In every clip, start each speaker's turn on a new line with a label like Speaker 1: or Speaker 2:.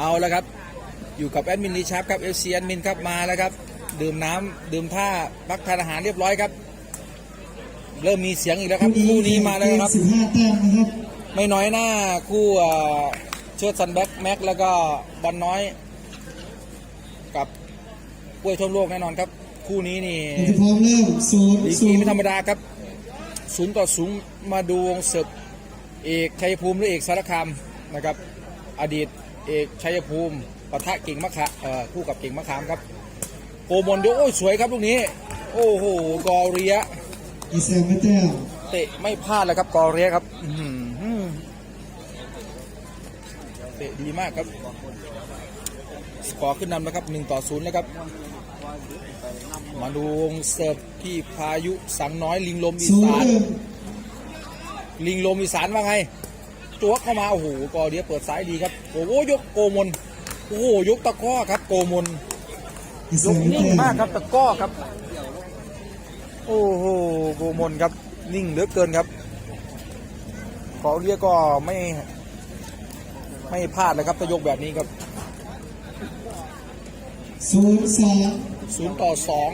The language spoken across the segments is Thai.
Speaker 1: เอาแล้วครับ อยู่กับแอดมินรีชาร์ปครับเอฟซีแอดมินครับมาแล้วครับ ดื่มน้ำดื่มท่าพักทานอาหารเรียบร้อยครับ เริ่มมีเสียงอีกแล้วครับคู่นี้มาแล้วครับ
Speaker 2: สิบห้าแต้มนะครับ
Speaker 1: ไม่น้อยหน้าคู่เอ่อเชิดซันแบ็กแม็กแล้วก็บอลน้อย กับกล้วยท่วมโลกแน่นอนครับ คู่นี้นี่
Speaker 2: เราจะพร้อมเริ่มศูนย์
Speaker 1: ดี
Speaker 2: ศู
Speaker 1: กรี
Speaker 2: นย์
Speaker 1: ไม่ธรรมดาครับศูนย์ต่อศูนย์มาดูวงเสิร์ฟเอกชัยภูมิหรือเอกสารคามนะครับ อดีต เอกชัยภูมิปะทะเก่งมะขะเอ่อคู่กับเก่งมะขามครับโกมลโยโอ้ยสวยครับลูกนี้ โอ้โหกอเรีย
Speaker 2: อีแซมไม่แต้ม
Speaker 1: เตะไม่พลาดเลยครับกอเรียครับอื้อหือเตะดีมากครับสกอร์ขึ้นนำแล้วครับ1ต่อ0แล้วครับมาดูวงเสิร์ฟที่พายุสังน้อยลิงลมอี
Speaker 2: ศูนย์
Speaker 1: สาน
Speaker 2: หนึ่ง
Speaker 1: ลิงลมอีสานว่าไง จวกเข้ามาโอ้โหกอเดียเปิดซ้ายดีครับโอ้โหยกโกมลโอ้โหยกตะกร้อครับโกมล
Speaker 2: อีแซ
Speaker 1: ย
Speaker 2: ม
Speaker 1: ก
Speaker 2: ไม่
Speaker 1: นิ่ง
Speaker 2: แต้ม
Speaker 1: มากครับตะกร้อครับ โอ้โหโกมลครับนิ่งเหลือเกินครับกอเดียก็ไม่ ไม่พลาดเลยครับถ้ายกแบบนี้ครับ
Speaker 2: ศูนย์สาม
Speaker 1: ศูนย์ต่อสอง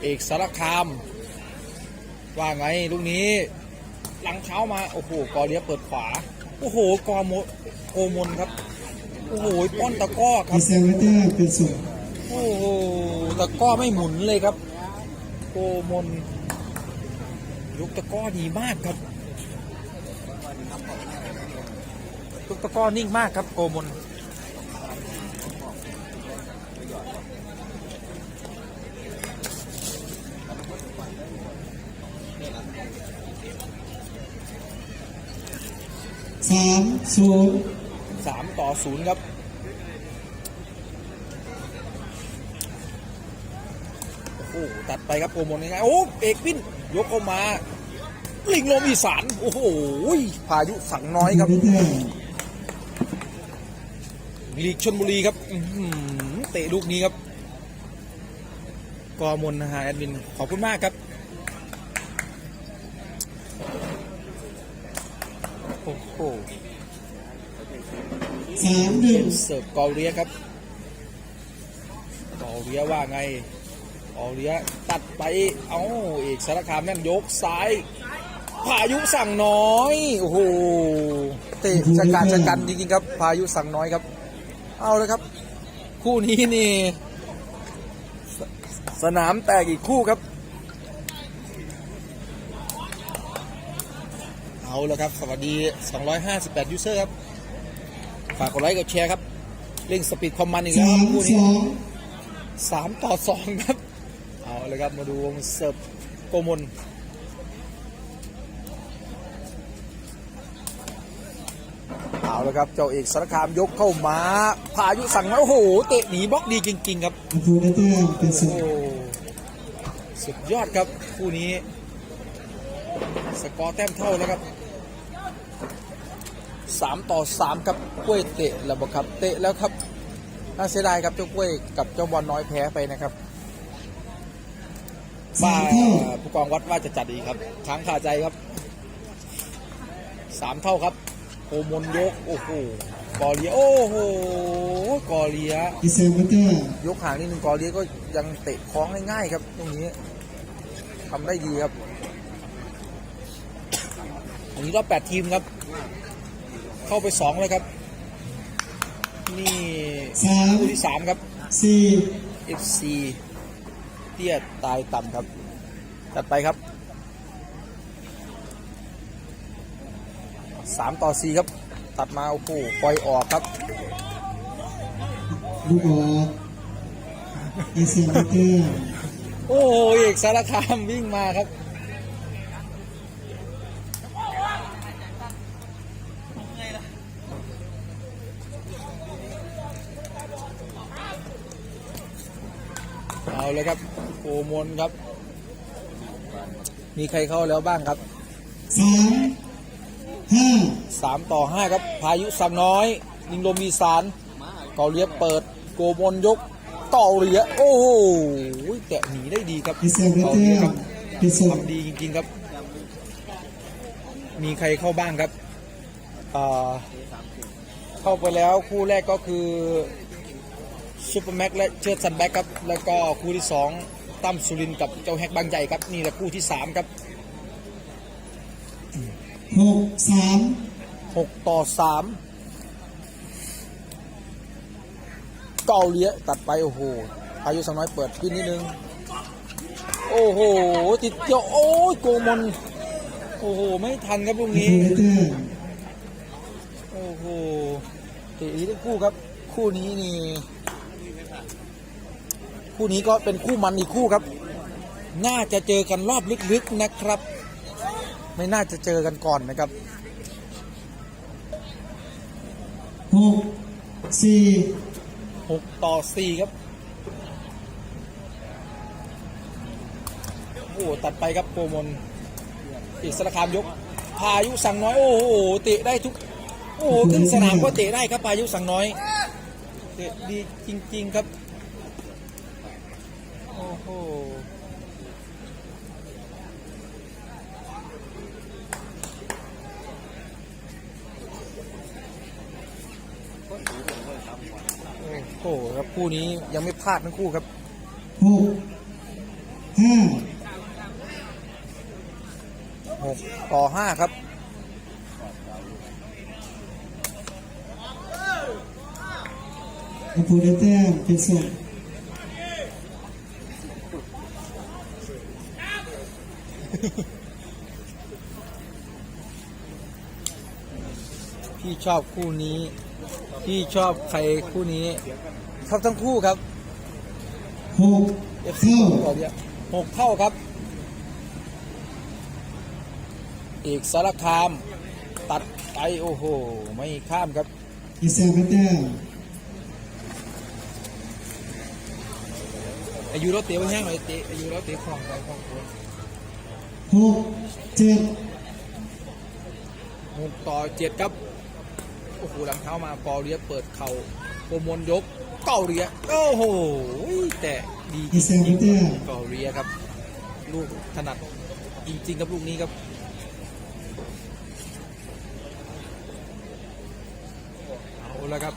Speaker 1: เอกสารคาม ว่าไงลูกนี้ หลังเช้ามา โอ้โหกอเลียเปิดขวา โอ้โหกอโมโกมลครับ โอ้โหป้อนตะกร้อค
Speaker 2: อี
Speaker 1: รับ
Speaker 2: แซมไม่แต้มเป็นศูนย์
Speaker 1: โอ้โหตะกร้อไม่หมุนเลยครับ โกมลยกตะกร้อดีมากครับยกตะกร้อนิ่งมากครับโกมล
Speaker 2: สามศูนย์
Speaker 1: สามต่อศูนย์ครับโอ้โหตัดไปครับโกมลง่ายๆโอ้เอกปิ้นยกเข้ามา ลิงลมอีสาน โอ้โหพายุสังน้อยครับลีกชนบุรีครับเตะลูกนี้ครับกอมลนะฮะแอดมิน ขอบคุณมากครับ อ้
Speaker 2: สามหนึ่ง
Speaker 1: เสิร์ฟกอเรียครับกอเรียว่าไงกอเรียตัดไปเอ้าเอกสารคามนั่นยกซ้ายพายุสั่งน้อยโอ้โหเตะชะกาจชะกันจริงๆครับ พายุสั่งน้อยครับ เอาเลยครับ คู่นี้นี่สสนามแตกอีกคู่ครับ เอาแล้วครับ สวัสดี 258 ยูเซอร์ครับ ฝากกดไลค์กดแชร์ครับ เร่งสปีดคอมมันอีกแล้ว
Speaker 2: สา
Speaker 1: ครับ
Speaker 2: ม
Speaker 1: คู่
Speaker 2: ส
Speaker 1: นี้
Speaker 2: อง
Speaker 1: สามต่อสองครับ เอาเลยครับมาดูวงเสิร์ฟโกมลเอาเลยครับ เจ้าเอกสารคามยกเข้ามา พายุสั่งมาโอ้โห เตะหนีบล็อกดีจริง ๆ ครับ
Speaker 2: ประตูได้แต้มเป็นศู
Speaker 1: โอ้
Speaker 2: นย์
Speaker 1: สุดยอดครับ คู่นี้ สกอร์แต้มเท่าแล้วครับ สามต่อสามครับกล้วยเตะแล้วบครับเตะแล้วครับน่าเสียดายครับเจ้ากล้วยกับเจ้าบอลน้อยแพ้ไปนะครับว่ามาผู้กองวัดว่าจะจัดอีกครับค้างคาใจครับสามเท่าครับโอมนยกโอ้โหกอเลียโอ้โหกอเลียยกห่างนิดนึงกอเลียก็ยังเตะคล้องง่ายๆครับ ตรงนี้ทำได้ดีครับอันนี้รอบแปดทีมครับ เข้าไปสองเลยครับ นี่
Speaker 2: สาม
Speaker 1: คู่ที่สามครับ
Speaker 2: สี่
Speaker 1: FC เตี้ยตายต่ำครับ จัดไปครับสามต่อสี่ครับ ตัดมาโอ้โหปล่อยออกครับ
Speaker 2: ลูกออกอีแซมไม่แต้ม
Speaker 1: โอ้โหเอกสารคามวิ่งมาครับ เอาเลยครับโอมนครับ มีใครเข้าแล้วบ้างครับ
Speaker 2: สามห้า
Speaker 1: สามต่อห้าครับ พายุสั่งน้อยยิงลมมีสารเกาเลียเปิด โกมลยกเกาเลียโอ้โหแกะหนีได้ดีครับ
Speaker 2: อีแซมไม่
Speaker 1: เกา
Speaker 2: แต้
Speaker 1: เลียค
Speaker 2: ม
Speaker 1: รับ
Speaker 2: เป็นศูนย์
Speaker 1: ทำดีจริงๆครับ มีใครเข้าบ้างครับอ่าเข้าไปแล้วคู่แรกก็คือ ซูเปอร์แม็กและเชิดสันแบ็กครับ แล้วก็คู่ที่สองตั้มสุรินทร์กับเจ้าแฮกบางใหญ่ครับ นี่แหละคู่ที่สามครับ
Speaker 2: หกสาม
Speaker 1: หกต่อสามเกาเลียตัดไป โอ้โหอายุสักน้อยเปิดขึ้นนิดนึง โอ้โห ติดเกี่ยว โอ้ยโกมนโอ้โห ไม่ทันครับลูก
Speaker 2: ประ
Speaker 1: นี้
Speaker 2: ตูได้แต้ม
Speaker 1: โอ้โหเตะทั้งคู่ครับ คู่นี้นี่ คู่นี้ก็เป็นคู่มันอีกคู่ครับ น่าจะเจอกันรอบลึกๆนะครับ ไม่น่าจะเจอกันก่อนนะครับ
Speaker 2: หกสี่
Speaker 1: 6ต่อ4ครับโอ้โหตัดไปครับโกมลอีกสารคามยก พายุสั่งน้อย โอ้โหเตะได้ทุก โอ้โหขึ้นสนามก็เตะได้ครับพายุสั่งน้อยเตะดีจริง ๆ ครับ โอ้โห โอ้โห ครับคู่นี้ยังไม่พลาดทั้งคู่ครับ
Speaker 2: หกห้า
Speaker 1: 6ต่อ5ครับ
Speaker 2: ประตูได้แต้มเป็นส่ง
Speaker 1: พี่ชอบคู่นี้ พี่ชอบใครคู่นี้ ชอบทั้งคู่ครับ
Speaker 2: หก
Speaker 1: FC
Speaker 2: เท่า
Speaker 1: ก่อนเนี่ยหกเท่าครับเอกสารคาม ตัดไปโอ้โห ไม่ข้ามครับ
Speaker 2: อีแซมได้แต้ม
Speaker 1: อายุรถเตะไว้แห้งหน่อยเตะอายุรถเตะคล่องไปคล่องตัว
Speaker 2: หกเจ็ด
Speaker 1: หกต่อเจ็ดครับ โอ้โห หลังเท้ามาปอเรียเปิดเข่าโปรมนยก เก้าเรียโอ้โหแต่ดีจ
Speaker 2: อีแซม
Speaker 1: ริ
Speaker 2: ได้
Speaker 1: ง
Speaker 2: แต้ม
Speaker 1: ๆเก้าเรียครับ ลูกถนัดจริงๆครับลูกนี้ครับเอาละครับ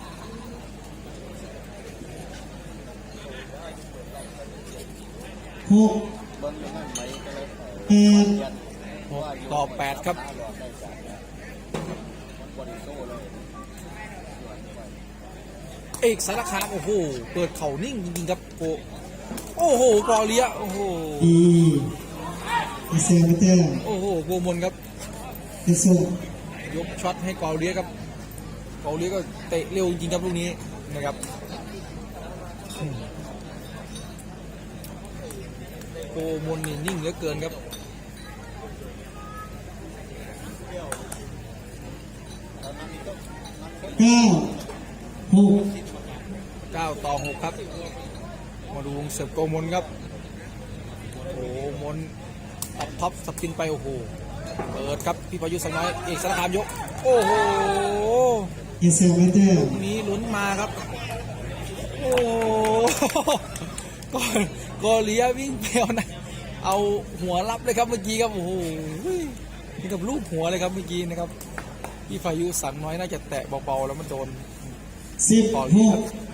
Speaker 2: หกแปด
Speaker 1: หกต่อแปดครับ อกสารคามโอ้โหเปิดเข่านิ่งจริงๆครับโกโอ้โหกอเลียโอ้โห
Speaker 2: ดีอีแซมได้แต้ม
Speaker 1: โอ้โหโกมลครับ
Speaker 2: เป็นส่ง
Speaker 1: ยกช็อตให้กอเลียครับกอเลียก็เตะเร็วจริงๆครับลูกนี้นะครับอืมโกมลนี่นิ่งเหลือเกินครับ
Speaker 2: เก้าหก
Speaker 1: 9ต่อ6ครับ มาดูวงเสิร์ฟโกมลครับ โอ้โหมนตัดท็อปสปินไปโอ้โห เปิดครับพี่พายุสังน้อยเอกสารคามยก โอ้โห
Speaker 2: อีแซมได้แต้ม
Speaker 1: ลูกนี้ลุ้นมาครับ โอ้โหก็ก็เลียวิ่งไปเอานะเอาหัวรับเลยครับเมื่อกี้ครับโอ้โหนี่กับลูกหัวเลยครับเมื่อกี้นะครับพี่พายุสังน้อยน่าจะแตะเบาๆแล้วมันโดน
Speaker 2: สิบ
Speaker 1: ปอ
Speaker 2: ห
Speaker 1: ลีค
Speaker 2: ก
Speaker 1: รับ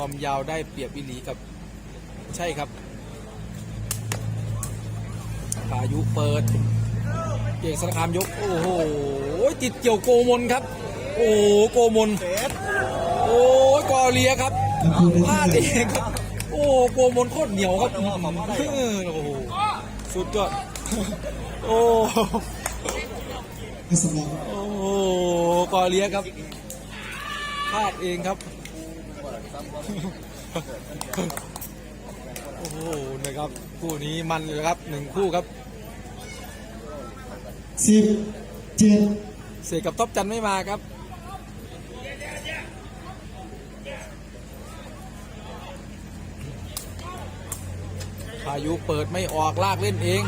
Speaker 1: ความยาวได้เปรียบวิลีครับ ใช่ครับพายุเปิด เก่งสารคามยก โอ้โหติดเกี่ยวโกมลครับ โอ้โหโกมลโอ้กอเลียครับพลาดเองครับ โอ้โกมลโคตรเหนียวครับโอ้โหสุดยอดโอ้โอ้โหกอเลียครับพลาดเองครับ โอ้โหนะครับ คู่นี้มันเลยครับหนึ่งคู่ครับ
Speaker 2: สิบเจ็ด
Speaker 1: เสกกับท็อปจันไม่มาครับพายุเปิดไม่ออกลากเล่นเอง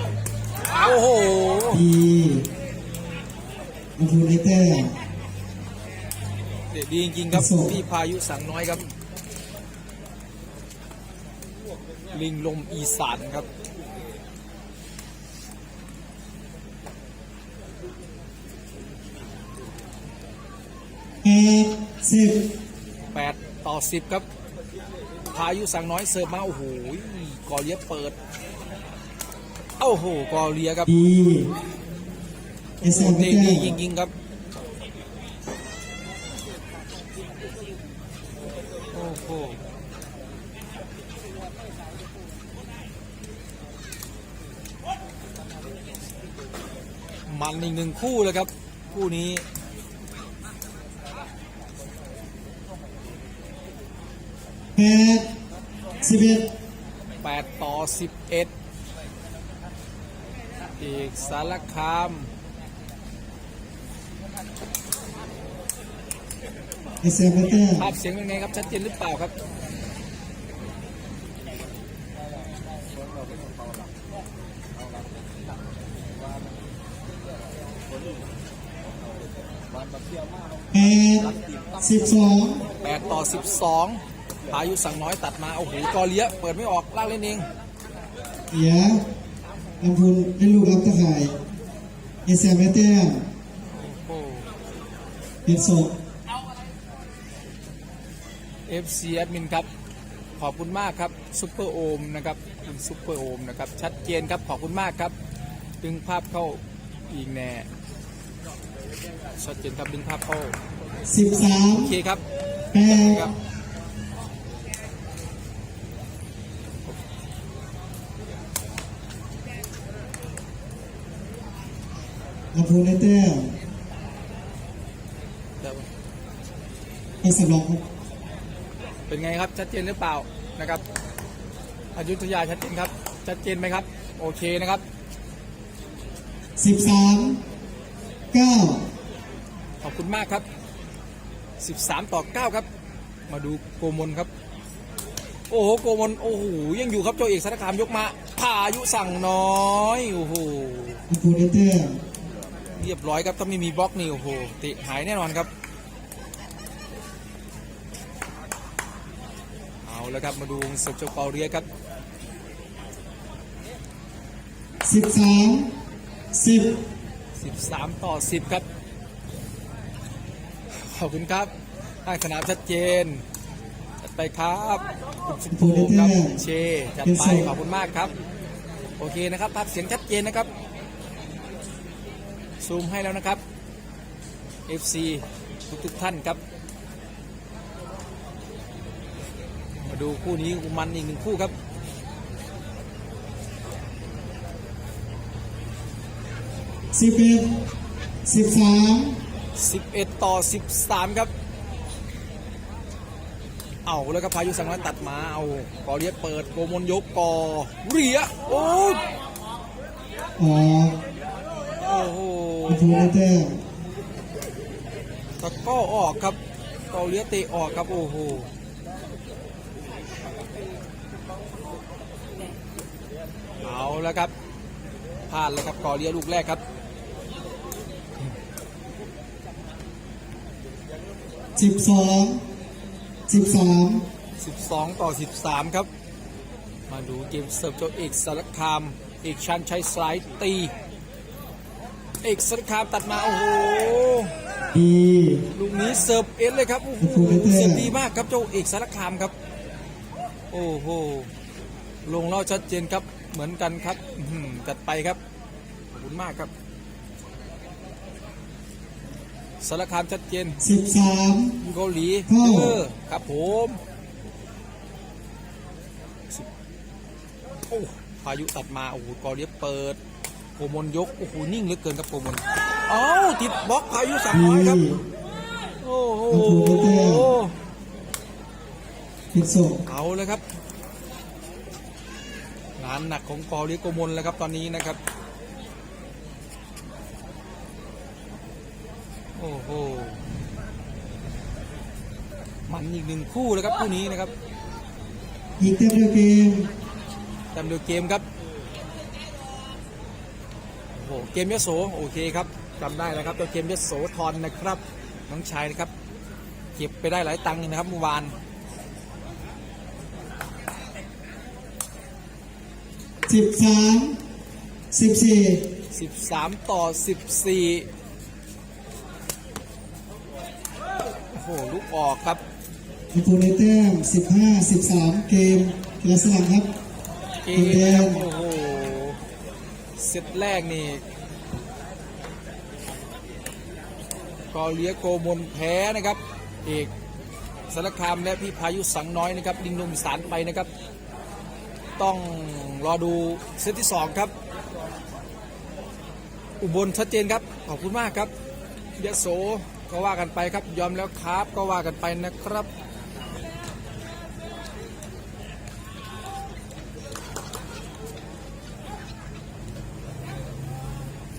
Speaker 1: โอ้โห
Speaker 2: ดีประตูได้แต้ม
Speaker 1: เด็ดดีจริงๆครับ
Speaker 2: สู้
Speaker 1: พี่พายุสังน้อยครับ ลิงลมอีสานครับ
Speaker 2: แปดสิบ
Speaker 1: 8ต่อ10ครับ พายุสั่งน้อยเสิร์ฟมา โอ้โหกอเลียเปิด โอ้โหกอเลียครับ
Speaker 2: ดีเอสเอ็ม
Speaker 1: เตะดียิงๆครับโอ้โห มันอีกหนึ่งคู่เลยครับ คู่นี้
Speaker 2: แปดสิบเอ็ด
Speaker 1: 8ต่อ11เอกสารคาม
Speaker 2: เอสเอ็มเตอร์
Speaker 1: ภาพเสียงเป็นไงครับชัดเจนหรือเปล่าครับ
Speaker 2: แปด สิบสอง
Speaker 1: 8ต่อ12พายุสั่งน้อยตัดมา โอ้โหกอเลียเปิดไม่ออกลากเล่นเอง
Speaker 2: เอียลำพูนเล่นลูกรับตะข่ายเอสเอ็มเตอร์
Speaker 1: โอ้
Speaker 2: เป็นศพ
Speaker 1: FC แอดมินครับ ขอบคุณมากครับซุปเปอร์โอมนะครับคุณซุปเปอร์โอมนะครับ ชัดเจนครับ ขอบคุณมากครับ ดึงภาพเข้าอีกแน่ชัดเจนครับดึงภาพเข้า
Speaker 2: สิบสาม
Speaker 1: โอเคครับ
Speaker 2: แปด
Speaker 1: ครับ
Speaker 2: ลำพูนเตอร์
Speaker 1: เดี๋ยว
Speaker 2: เป็นสำรองครับ
Speaker 1: เป็นไงครับชัดเจนหรือเปล่านะครับอยุธยาชัดเจนครับ ชัดเจนไหมครับ โอเคนะครับ
Speaker 2: สิบสามเก้า
Speaker 1: ขอบคุณมากครับ 13 ต่อ 9 ครับ มาดูโกมลครับ โอ้โหโกมลโอ้โหยังอยู่ครับโจเอกสารคามยกมาพายุสั่งน้อยโอ้โห
Speaker 2: ลำพูนเตอร์
Speaker 1: เรียบร้อยครับถ้าไม่มีบล็อกนี่โอ้โหเตะหายแน่นอนครับ เอาแล้วครับมาดูวงเสิร์ฟเจ้าเปาเรียครับ
Speaker 2: สิบสามสิบ
Speaker 1: 13 ต่อ 10 ครับข อบคุณครับตั้งสนามชัดเจนจัดไปครับคุณชิมพูครับเชจัดไปขอบคุณมากครับ โอเคนะครับภาพเสียงชัดเจนนะครับ ซูมให้แล้วนะครับ FC ทุกทุกๆท่านครับ มาดูคู่นี้มันอีกหนึ่งคู่ครับ
Speaker 2: สิบเอ็ดสิบสาม
Speaker 1: 11 ต่อ 13 ครับ เอาแล้วครับพายุสังวาตัดมาเอากอเรียเปิดโกมลยกกอเรียโอ้ย
Speaker 2: ออก
Speaker 1: โอ้โห
Speaker 2: ลำพูนเตอร์
Speaker 1: ตะกร้อออกครับกอเรียเตะออกครับโอ้โหเอาแล้วครับพลาดเลยครับกอเรียลูกแรกครับ
Speaker 2: สิบสองสิบสาม
Speaker 1: 12 ต่อ 13 ครับ มาดูเกมเสิร์ฟเจ้าเอกสารคาม เอกชันใช้สไลด์ตี เอกสารคามตัดมา โอ้โห
Speaker 2: ดี
Speaker 1: ลูกนี้เสิร์ฟเอ็นเลยครับโอ้โห
Speaker 2: โอ้โห
Speaker 1: เสิร์ฟดีมากครับเจ้าเอกสารคามครับ โอ้โห ลงเล่าชัดเจนครับ เหมือนกันครับอื้อหือจัดไปครับ ขอบคุณมากครับ สารคามชัดเจน
Speaker 2: สิบสาม
Speaker 1: เกาหลี
Speaker 2: โอ้
Speaker 1: เออครับผมสิบโอ้พายุตัดมา โอ้โหกอเลียบเปิดโกมลยก โอ้โห นิ่งเหลือเกินครับโกมลเอ้าติดบล็อกพายุสั่ง
Speaker 2: ดี
Speaker 1: น้อยครับ โอ้โห
Speaker 2: โอ้โหเต้เป็นศพ
Speaker 1: เอาเลยครับงานหนักของกอเลียโกมลแล้วครับตอนนี้นะครับ โอ้โห มันอีกหนึ่งคู่แล้วครับคู่นี้นะครับ
Speaker 2: อีกเต็มเดียวเกม
Speaker 1: จำดูเกมครับ โอ้โห เกมยโสโอเคครับจำได้แล้วครับเจ้าเกมยโสทอนนะครับ น้องชายนะครับ เก็บไปได้หลายตังค์อยู่นะครับเมื่อวาน
Speaker 2: สิบสามสิบสี่
Speaker 1: 13ต่อ14 โหลูกออกครับ
Speaker 2: ลำพูนได้แต้มสิบห้าสิบสามเกมกีฬาสลังครับ
Speaker 1: เกมครับโอ้โหเซตแรกนี่กอเลียโกมลแพ้นะครับ เอกสารคามและพี่พายุสังน้อยนะครับดิงนมสารไปนะครับ ต้องรอดูเซตที่สองครับ อุบลชัดเจนครับ ขอบคุณมากครับยะโส ก็ว่ากันไปครับยอมแล้วครับก็ว่ากันไปนะครับ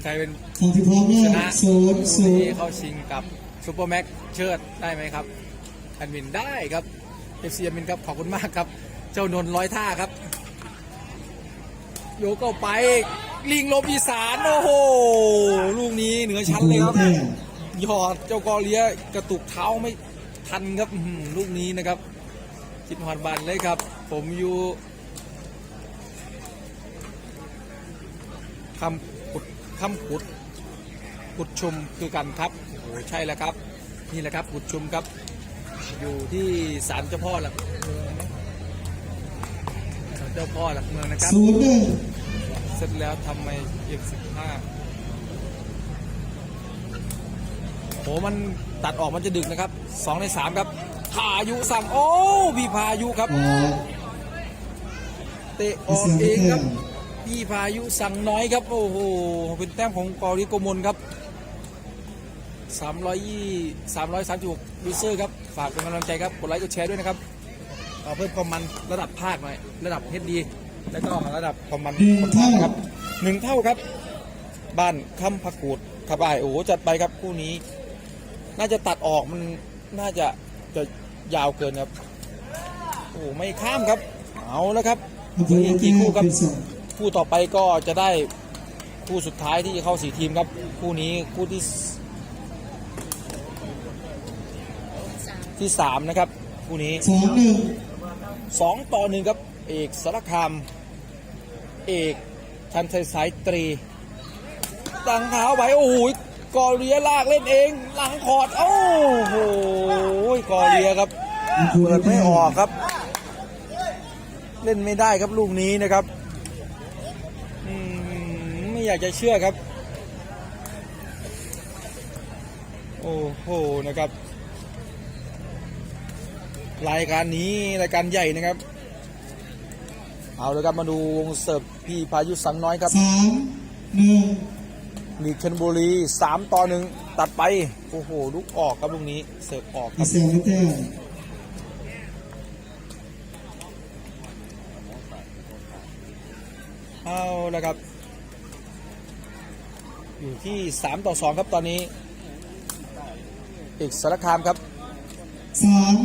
Speaker 1: ใครเป็น
Speaker 2: ฝั่งที่พร้อม
Speaker 1: ช
Speaker 2: แล้
Speaker 1: นะ
Speaker 2: วศูนย์ศู
Speaker 1: วัน
Speaker 2: น
Speaker 1: นี้
Speaker 2: ย์
Speaker 1: เข้าชิงกับซูเปอร์แม็กเชิดได้ไหมครับแอดมินได้ครับเอฟซีแอดมินครับขอบคุณมากครับ เจ้านนท์ร้อยท่าครับ โยกเข้าไปลิงลมอีสาน โอ้โห ลูกนี้เหนือชั้นเลยครับ
Speaker 2: แต้ม
Speaker 1: หยอดเจ้ากอเลียกระตุกเท้าไม่ทันครับอื้อหือลูกนี้นะครับคิดหอดบันเลยครับ ผมอยู่คำขุดคำขุดขุดชุมคือกันครับโอ้โหใช่แล้วครับ นี่แหละครับขุดชุมครับ อยู่ที่ศาลเจ้าพ่อหลักเมืองศาลเจ้าพ่อหลักเมืองนะครับ
Speaker 2: ศูนย์หนึ่ง
Speaker 1: เสร็จแล้วทำไมเอ็กสิบห้า โหมันตัดออกมันจะดึกนะครับสองในสามครับพายุสั่งโอ้พี่พายุครับ
Speaker 2: ออก
Speaker 1: เตะอ
Speaker 2: มี
Speaker 1: อก
Speaker 2: เสียง
Speaker 1: เอง
Speaker 2: แต้
Speaker 1: ครับ
Speaker 2: ม
Speaker 1: พี่พายุสั่งน้อยครับ โอ้โหเป็นแต้มของกอริโกมลครับ320 336ยูเซอร์ครับ ฝากเป็นกำลังใจครับ กดไลค์กดแชร์ด้วยนะครับเอาเพิ่มความมันระดับภาคหน่อย ระดับเฮดดี แล้วก็ระดับความมัน
Speaker 2: หนึ่ง
Speaker 1: คนภา
Speaker 2: เท่า
Speaker 1: คครับหนึ่งเท่าครับ บ้านคำพักกูดขับอ้ายโอ้โหจัดไปครับคู่นี้ น่าจะตัดออกมันน่าจะจะยาวเกินครับโอ้โหไม่ข้ามครับ เอาแล้วครับ
Speaker 2: ลำพูน
Speaker 1: อี
Speaker 2: ได้
Speaker 1: ก
Speaker 2: แต้
Speaker 1: กี่
Speaker 2: ม
Speaker 1: คู่ครับ
Speaker 2: เป็นสอง
Speaker 1: คู่ต่อไปก็จะได้คู่สุดท้ายที่เข้าสี่ทีมครับ คู่นี้คู่ที่สที่สามนะครับ คู่นี้
Speaker 2: สองหนึ่ง
Speaker 1: สองต่อหนึ่งครับ เอกสารคาม เอกชันชัยสายตรีตั้งเท้าไว้โอ้โห กอเรียลากเล่นเอง หลังคอร์ดโอ้โหกอเรียครับ
Speaker 2: ลำพูน
Speaker 1: เปิ
Speaker 2: ได้
Speaker 1: ดไม่
Speaker 2: แต้
Speaker 1: อ
Speaker 2: ม
Speaker 1: อกครับ เล่นไม่ได้ครับลูกนี้นะครับอืมไม่อยากจะเชื่อครับ โอ้โหนะครับ รายการนี้รายการใหญ่นะครับ เอาเลยครับมาดูวงเสิร์ฟพี่พายุสังน้อยครับ
Speaker 2: สามหนึ่ง
Speaker 1: ลีกชนบุรีสามต่อหนึ่งตัดไป โอ้โหลูกออกครับลูกนี้ เสิร์ฟออกค
Speaker 2: มี
Speaker 1: รับ
Speaker 2: เสียงได้แต้ม
Speaker 1: เอาละครับ อยู่ที่ 3 ต่อ 2 ครับตอนนี้เอกสารคามครับ
Speaker 2: สาม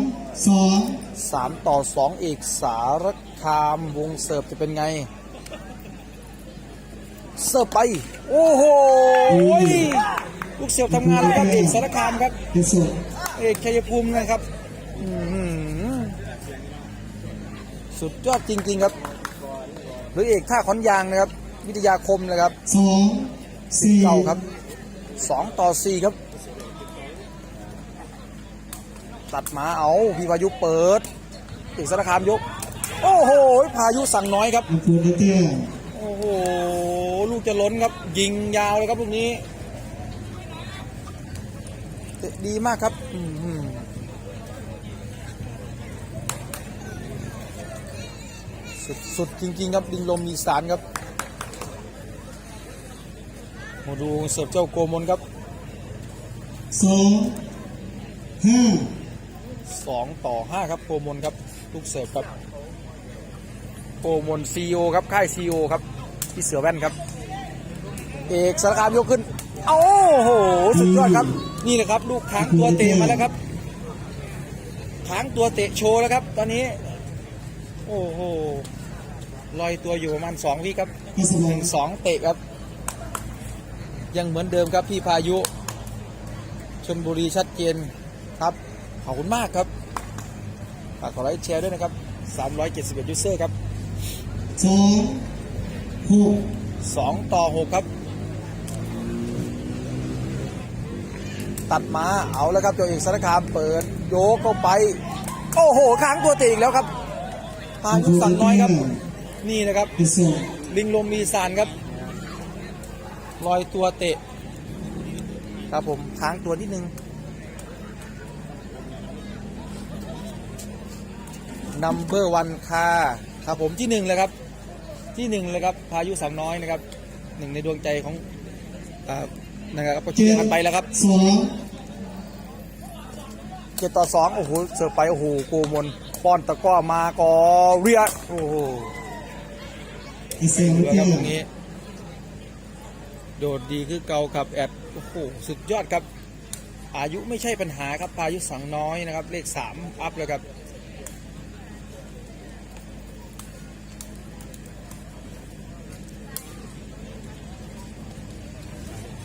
Speaker 2: สอง
Speaker 1: 3ต่อ2เอกสารคามวงเสิร์ฟจะเป็นไง เสิร์ฟไป โอ้โหลูกเสิร์ฟทำงานแล้วครับเอกสารคามครับ
Speaker 2: เป็นสอง
Speaker 1: เอกชัยภูมินะครับอื้อหือสุดยอดจริง ๆครับ หรือเอกท่าขอนยางนะครับ วิทยาคมนะครับ
Speaker 2: สองสี่
Speaker 1: เก่าครับสองต่อสี่ครับ ตัดมาเอาพี่พายุเปิดเอกสารคามยก โอ้โห พายุสั่งน้อยครับ
Speaker 2: ลำพูนได้แต้ม
Speaker 1: โอ้โหลู กจะล้นครับ ยิงยาวเลยครับลูกนี้ดีมากครับอืสุดสุดจริง ๆ ครับดิงลมมีสารครับมาดูเสิร์ฟเจ้าโกมลครับ
Speaker 2: สองห้า
Speaker 1: 2ต่อ5ครับโกมลครับลูกเสิร์ฟครับโกมลซีโอครับค่ายซีโอครับที่เสือแว่นครับ เอกสารคามยกขึ้นเอาโอ้โห สุดยอดครับ นี่แหละครับ ลูกค้างตัวเตะมาแล้วครับค้างตัวเตะโชว์แล้วครับ ตอนนี้ โอ้โห ลอยตัวอยู่ประมาณ2วิครับ
Speaker 2: ก็ส
Speaker 1: ห
Speaker 2: มอ
Speaker 1: นึ่
Speaker 2: ง
Speaker 1: งสองเตะครับ ยังเหมือนเดิมครับพี่พายุ ชนบุรีชัดเจนครับ ขอบคุณมากครับ ฝากกดไลค์แชร์ด้วยนะครับ 371ยูเซอร์ครับ
Speaker 2: สองหก
Speaker 1: 2ต่อ6ครับ ตัดมาเอาแล้วครับเจ้าเอกสารคามเปิดโยกเข้าไป โอ้โหค้างตัวเตะอีกแล้วครับพายุสังน้อยครับ นี่นะครับ ลิงลมมีสารครับลอยตัวเตะ ครับผมค้างตัวนิดนึงนัมเบอร์วันคาครับผมที่หนึ่งเลยครับ ที่หนึ่งเลยครับ พายุสามน้อยนะครับหนึ่งในดวงใจของ นะครับก็
Speaker 2: เจ็
Speaker 1: เชีย
Speaker 2: ด
Speaker 1: ร์กันไปแล้วครับ
Speaker 2: สอง
Speaker 1: เจ็ดต่อสองโอ้โหเสิร์ฟไปโอ้โหโกมลป้อนตะกร้อมากอเรียโอ้โห
Speaker 2: ไอเซล
Speaker 1: เหลือ
Speaker 2: แก้
Speaker 1: ครับ
Speaker 2: ว
Speaker 1: ตรงนี้ โดดดีคือเกาครับแอดโอ้โหสุดยอดครับ อายุไม่ใช่ปัญหาครับพายุสังน้อยนะครับ เลขสามอัพเลยครับ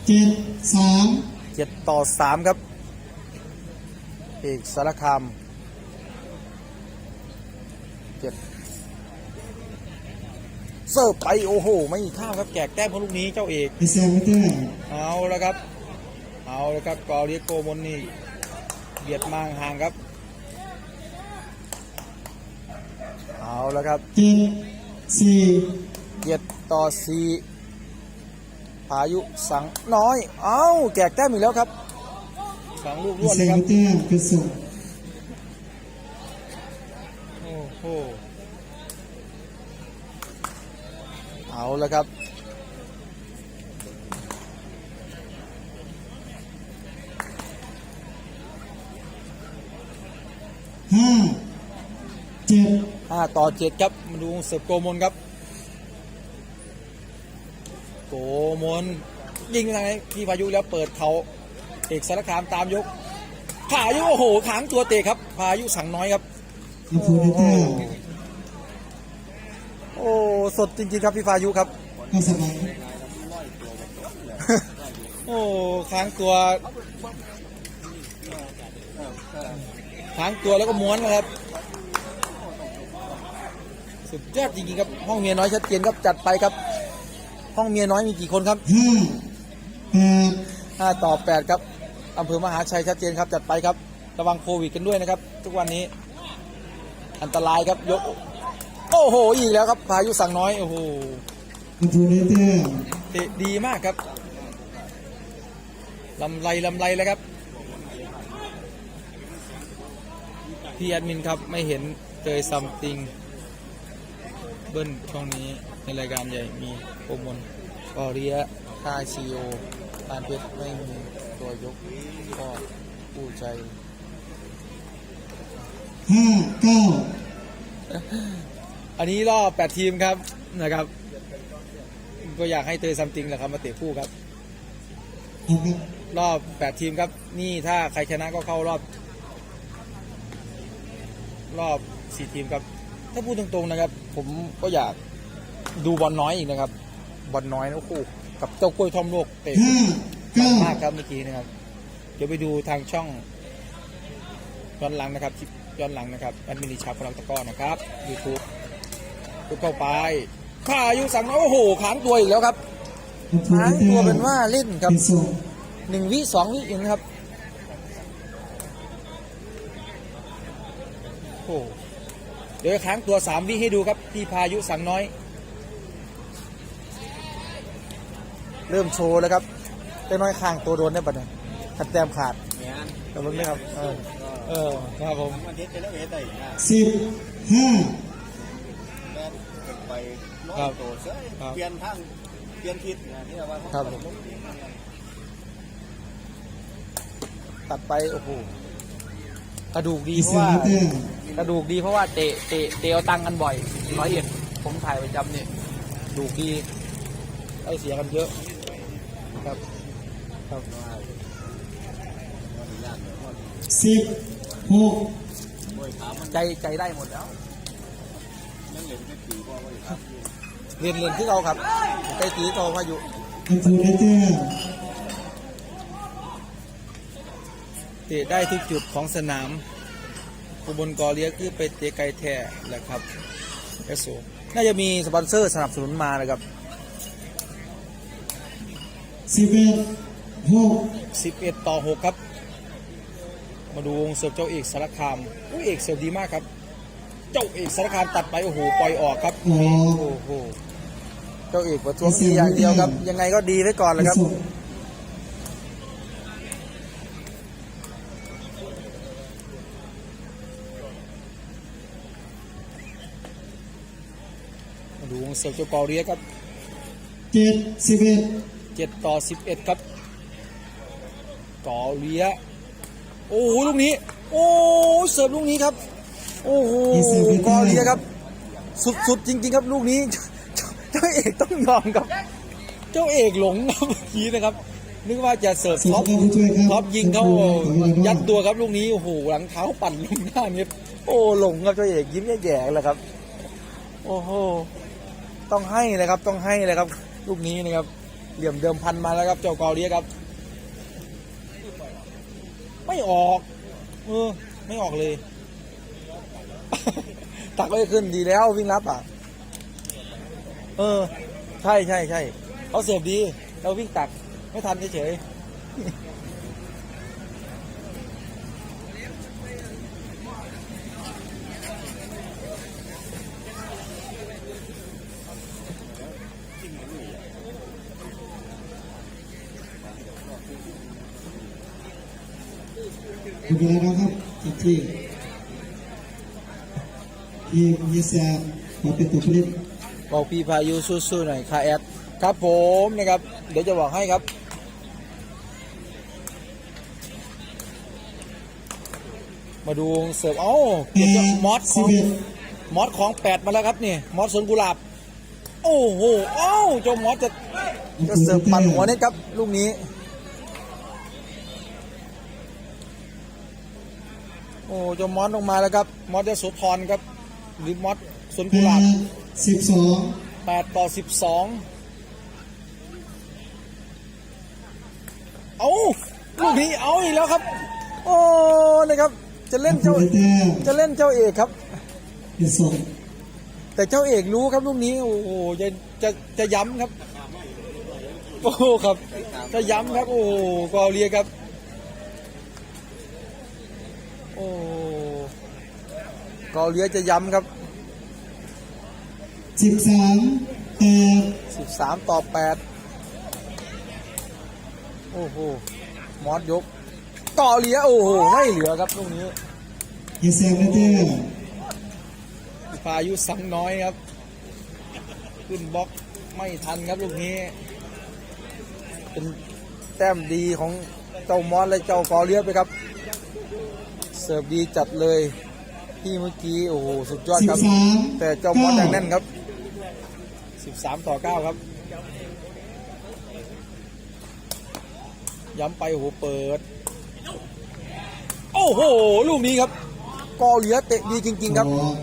Speaker 2: เจ็ดสาม
Speaker 1: เจ็ดต่อสามครับ เอกสารคามเจ็ดเสิร์ฟไปโอ้โห ไม่มีข้าวครับแจกแต้มของลูกนี้เจ้าเอก
Speaker 2: ไอเซลไม่ได้
Speaker 1: เอาแล้วครับ เอาแล้วครับกอเรียโกมนนี่เบียดมางห่างครับ เอาแล้วครับ
Speaker 2: เจ็ดสี่
Speaker 1: เจ็ดต่อสี่พายุสังน้อย เอาแจกแต้มอีกแล้วครับสังลูก
Speaker 2: ไอ
Speaker 1: รวด
Speaker 2: เซ
Speaker 1: เลย
Speaker 2: ล
Speaker 1: ครับ
Speaker 2: ไม่ได้ไปส่ง
Speaker 1: โอ้โหเอาแล้วครับ
Speaker 2: ห้าเจ็ด
Speaker 1: ห้าต่อเจ็ดครับมาดูเสิร์ฟโกมลครับโกมลยิงทางไหนพี่พายุแล้วเปิดเขาเอกสารคามตามยกพายุโอ้โหขางตัวเตะครับ พายุสังน้อยครับ
Speaker 2: อัมพูได้แต้ม
Speaker 1: โอ้สดจริงๆครับพี่พายุครับ
Speaker 2: ก็สบาย
Speaker 1: โอ้ค้างตัวค้างตัวแล้วก็ม้วนนะครับ สุดยอดจริงๆครับ ห้องเมียน้อยชัดเจนครับจัดไปครับ ห้องเมียน้อยมีกี่คนครับ
Speaker 2: ห้าแปด
Speaker 1: 5ต่อ8ครับอำเภอมหาชัยชัดเจนครับจัดไปครับ ระวังโควิดกันด้วยนะครับ ทุกวันนี้ อันตรายครับยก โอ้โห อีกแล้วครับพายุสั่งน้อย โอ้โห
Speaker 2: อัมพูได้แต้ม
Speaker 1: เตะดีมากครับลำไรลำไรเลยครับพี่แอดมินครับไม่เห็นเจอซัมติงเบิ้ลช่องนี้ ในรายการใหญ่มีโปรโมนกอเรียค่าซีโอตานเพชรไม่มีตัวยกก็ผู้ใจ
Speaker 2: ห้าเก้า
Speaker 1: อันนี้รอบ8ทีมครับนะครับ ก็อยากให้เตยซัมติงแหละครับมาเตะคู่ครับ
Speaker 2: เอบ
Speaker 1: รอบ8ทีมครับ นี่ถ้าใครชนะก็เข้ารอบ รอบ4ทีมครับ ถ้าพูดตรงๆนะครับ ผมก็อยาก ดูบอลน้อยอีกนะครับ บอลน้อยนะโอ้โหกับเจ้ากล้วยทอมโลกเตะ
Speaker 2: ห้าเก้ามา
Speaker 1: กครับเมื่อกี้นะครับ เดี๋ยวไปดูทางช่องย้อนหลังนะครับคลิปย้อนหลังนะครับแอดมินิชาพลังตะกร้อนะครับยูทูบกดเข้าไปข้าอายุสั่งน้อยโอ้โหค้างตัวอีกแล้วครับ
Speaker 2: อัมพู
Speaker 1: ค้าง
Speaker 2: ได้แต้
Speaker 1: ตัว
Speaker 2: ม
Speaker 1: เป็นว่าเล่นครับ
Speaker 2: ไปส่ง
Speaker 1: หนึ่งวิสองวิเองนะครับโอ้เดี๋ยวค้างตัวสามวิให้ดูครับพี่พายุสังน้อย เริ่มโชว์แล้วครับเต้น้อยข้างตัวโดนได้ปะเนี่ยขัดแต้มขาดกระเบิ้งได้ครับเออเออครับผม
Speaker 3: มันเฮ็ดไปแล้วเฮ็ดได้นะ
Speaker 2: สิบห้า
Speaker 3: แม่นเก็บไปร้อ
Speaker 1: ครั
Speaker 3: ย
Speaker 1: บ
Speaker 3: โตเสย
Speaker 1: ครับ
Speaker 3: เปลี่ยนทางเปลี่ยนทิศนะที่ว่า
Speaker 1: ครับผมตัดไปโอ้โหกระดูกดี
Speaker 2: ไอ
Speaker 1: เพ
Speaker 2: เซ
Speaker 1: ราะ
Speaker 2: ล
Speaker 1: ว่า
Speaker 2: ไม่ได้
Speaker 1: กระดูกดีเพราะว่าเตะเตะเตะเอาตังค์กันบ่อยร้อยเอ็ดผมถ่ายประจำเนี่ยดูกดีได้เสียกันเยอะ ครับครับ
Speaker 2: สิบหก
Speaker 1: ใจใจได้หมดแล้ว
Speaker 3: นั่นเลยเป็นปีพ่อไว้ครับ
Speaker 1: เรียนเรียนที่เราครับใจตีเราพายุ
Speaker 2: อัมพูได้แต้ม
Speaker 1: เตะได้ทุกจุดของสนามอุบลกอเลียคือไปเตะไกลแท้แหละครับเอสโซน่าจะมีสปอนเซอร์สนับสนุนมานะครับ
Speaker 2: สิบเอ็ดหก
Speaker 1: 11 ต่อ 6 ครับ มาดูวงเสิร์ฟเจ้าเอกสารคามอู้เอกเสิร์ฟดีมากครับ เจ้าเอกสารคามตัดไปโอ้โหปล่อยออกครับ
Speaker 2: ออก
Speaker 1: โอ้โหเจ้าเอกประท้วงดีอย่างเดียวครับ ยังไงก็ดีไว้ก่อนเลยครับ
Speaker 2: ส่ง
Speaker 1: มาดูวงเสิร์ฟเจ้าเกาเรียครับ
Speaker 2: เจ็ดสิบเอ็ด
Speaker 1: เจ็ดต่อสิบเอ็ดครับเกาเรียโอ้โหลูกนี้ โอ้เสิร์ฟลูกนี้ครับ โอ้โหเกาเรียครับ สุดๆจริง ๆ ครับลูกนี้ เจ้าเอกต้องยอมครับ เจ้าเอกหลงครับเมื่อกี้นะครับนึกว่าจะเสิร์ฟ
Speaker 2: ส่ง
Speaker 1: ท็อป
Speaker 2: เข้าผู้ช่วยครับ
Speaker 1: ท็อปยิงเข้า
Speaker 2: ขอเวลาด้วย
Speaker 1: ยัดตัวครับลูกนี้โอ้โหหลังเท้าปั่นลงหน้าเนี่ยโอ้หลงครับเจ้าเอกยิ้มแย่ๆเลยครับ โอ้โหต้องให้เลยครับต้องให้เลยครับ ลูกนี้นะครับ เหลี่ยมเดิมพันมาแล้วครับ เจ้าเกาเรียครับ ไม่ออก เออ ไม่ออกเลย ตักไม่ขึ้นดีแล้ววิ่งรับอะ เออ ใช่ใช่ใช่เขาเสียบดี เราวิ่งตัก ไม่ทันเฉยๆ
Speaker 2: หมดเวลาแล้วครับจับที่ทีมเยสแซมขอเป็นตัวผู้เล่น
Speaker 1: บอกพี่พายุสู้ๆหน่อยค่ะแอดครับผมนะครับ เดี๋ยวจะบอกให้ครับมาดูเสิร์ฟเอ้าเก็บจ้ามอสของมอสของแปดมาแล้วครับนี่มอสสวนกุหลาบ โอ้โหเอ้าเจ้ามอสจะจะเสิร์ฟปั่นหัวเนี่ยครับลูกนี้ โอ้ เจ้ามอสลงมาแล้วครับมอสจะโสธรครับหรือมอสสวน
Speaker 2: แป
Speaker 1: กุหลาบ
Speaker 2: ดสิบสอง
Speaker 1: แปดต่อสิบสองเอาลูกนี้เอาอีกแล้วครับ โอ้นะครับ จะเล่น
Speaker 2: ผู้
Speaker 1: เจ้า
Speaker 2: ได้แต้ม
Speaker 1: จะเล่นเจ้าเอกครับ
Speaker 2: เป็นส่ง
Speaker 1: แต่เจ้าเอกรู้ครับลูกนี้โอ้โหจะจะจะย้ำครับ โอ้โหครับ จะย้ำครับ โอ้โหกอเรียครับ โอ้ กอเรียจะย้ำครับ
Speaker 2: สิบสามแปด
Speaker 1: สิบสามต่อแปดโอ้โหมอสยกต่อเหลียโอ้โหไม่เหลือครับลูกนี้
Speaker 2: เยสแซมได้แต้ม
Speaker 1: พายุสังน้อยครับขึ้นบล็อกไม่ทันครับลูกนี้ เป็นแต้มดีของเจ้ามอสและเจ้ากอเลียไปครับ เสิร์ฟดีจัดเลย ที่เมื่อกี้โอ้โหสุดยอด
Speaker 2: สิบ
Speaker 1: ครับ
Speaker 2: สาม
Speaker 1: แต่เจ้ามอสยังแน่นครับ 13 ต่อ 9 ครับ ย้ำไปโอ้โหเปิด โอ้โห ลูกนี้ครับ กอเหลียเตะดีจริง ๆ ครับ
Speaker 2: ออ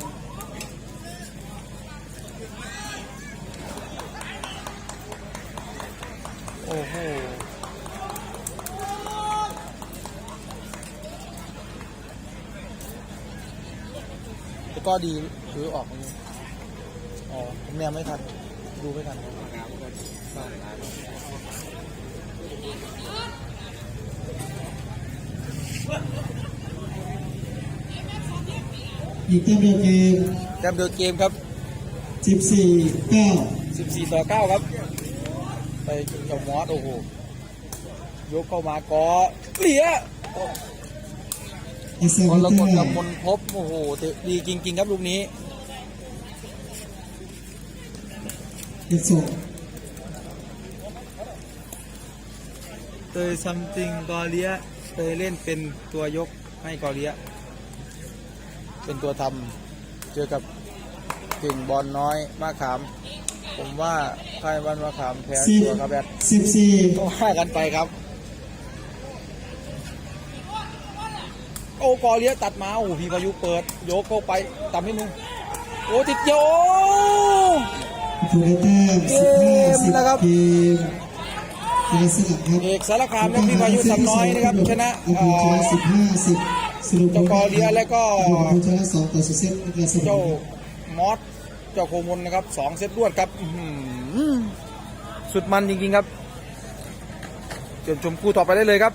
Speaker 2: ก็
Speaker 1: ดีหรือออกอย่างนี้อ๋อผมแนมไม่ทัน ดูไม่ทัน
Speaker 2: อีกแต้มเดียวเกม
Speaker 1: แต้มเดียวเกมครับ
Speaker 2: สิบสี่เก้า
Speaker 1: 14ต่อ9ครับ ไปเจ้ามอสโอ้โหยกเข้ามากอเหลีย
Speaker 2: เยสแซม
Speaker 1: ม
Speaker 2: ได้
Speaker 1: รก
Speaker 2: แต้
Speaker 1: ตกับมนพบโอ้โหเตะดีจริง ๆ ครับลูกนี้
Speaker 2: เป็นส่ง
Speaker 1: เตยซัมติงกอเลียเตยเล่นเป็นตัวยกให้กอเลียเป็นตัวทำเจอกับเก่งบอลน้อยมาขาม ผมว่าไพ่วันมาขามแพ้
Speaker 2: สิบ
Speaker 1: ตัวครับแบท
Speaker 2: สิบสี่
Speaker 1: ก็ว่ากันไปครับ โอ้กอเลียตัดมาโอ้พี่พายุเปิด โยกเข้าไปต่ำนิดนึงโอ้ติดโย
Speaker 2: ผู้ได้แต้มสิบห้าสิบ
Speaker 1: นะครับ
Speaker 2: เกมเจสลับครับ
Speaker 1: เอกสารคามและพี่พายุสำน้อยนะครับชนะ
Speaker 2: อัม
Speaker 1: เอ่
Speaker 2: พูช
Speaker 1: อ
Speaker 2: นะสิบห้าสิบสรุป
Speaker 1: เจ้ากอเลียและก็
Speaker 2: อัมพูชนะสองต่อศูนย์เซตในการสรุป
Speaker 1: เจ้ามอสเจ้าโคมนนะครับสองเซตรวดครับอื้อหือสุดมันจริงๆครับเชิญชมคู่ต่อไปได้เลยครับ